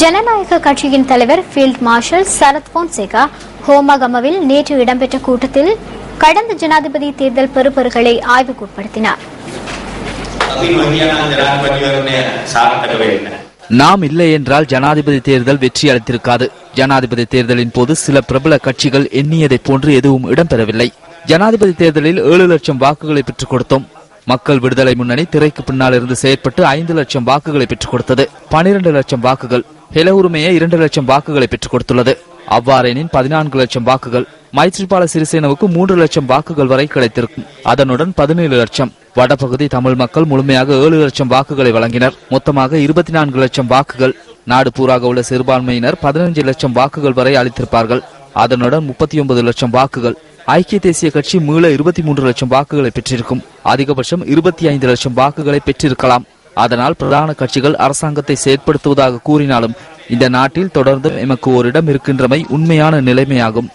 ஜனநாயக கட்சியின் தலைவர் ஃபீல்ட் மார்ஷல் சரத் பொன்சேகா ஹோமகமவில் நேற்று இடம்பெற்ற கூட்டத்தில் கடந்த ஜனாதிபதி தேர்தல் பெறுபர்களை ஆய்வுக்குட்படுத்தினார். நாம் இல்லை என்றால் ஜனாதிபதி தேர்தல் வெற்றி அளித்திருக்காது. ஜனாதிபதி தேர்தலின் போது சில பிரபல கட்சிகள் எண்ணியதை போன்று எதுவும் இடம்பெறவில்லை. ஜனாதிபதி தேர்தலில் ஏழு லட்சம் வாக்குகளை பெற்றுக் கொடுத்தோம். மக்கள் விடுதலை முன்னணி திரைக்கு பின்னால் இருந்து செயற்பட்டு ஐந்து லட்சம் வாக்குகளை பெற்றுக் கொடுத்தது. பனிரெண்டு லட்சம் வாக்குகள். ஹெல உரிமையை இரண்டு லட்சம் வாக்குகளை பெற்றுக் கொடுத்துள்ளது. அவ்வாறெனின் பதினான்கு லட்சம் வாக்குகள் மைத்ரிபால சிறிசேனவுக்கு மூன்று லட்சம் வாக்குகள் வரை கிடைத்திருக்கும். அதனுடன் பதினேழு லட்சம். வடபகுதி தமிழ் மக்கள் முழுமையாக ஏழு லட்சம் வாக்குகளை வழங்கினர். மொத்தமாக இருபத்தி நான்கு லட்சம் வாக்குகள். நாடு பூராக உள்ள சிறுபான்மையினர் பதினஞ்சு லட்சம் வாக்குகள் வரை அளித்திருப்பார்கள். அதனுடன் முப்பத்தி ஒன்பது லட்சம் வாக்குகள். ஐக்கிய தேசிய கட்சி மீள இருபத்தி மூன்று லட்சம் வாக்குகளை பெற்றிருக்கும். அதிகபட்சம் இருபத்தி ஐந்து லட்சம் வாக்குகளை பெற்றிருக்கலாம். அதனால் பிரதான கட்சிகள் அரசாங்கத்தை செயற்படுத்துவதாக கூறினாலும் இந்த நாட்டில் தொடர்ந்து எமக்கு ஓரிடம் இருக்கின்றமை உண்மையான நிலைமையாகும்.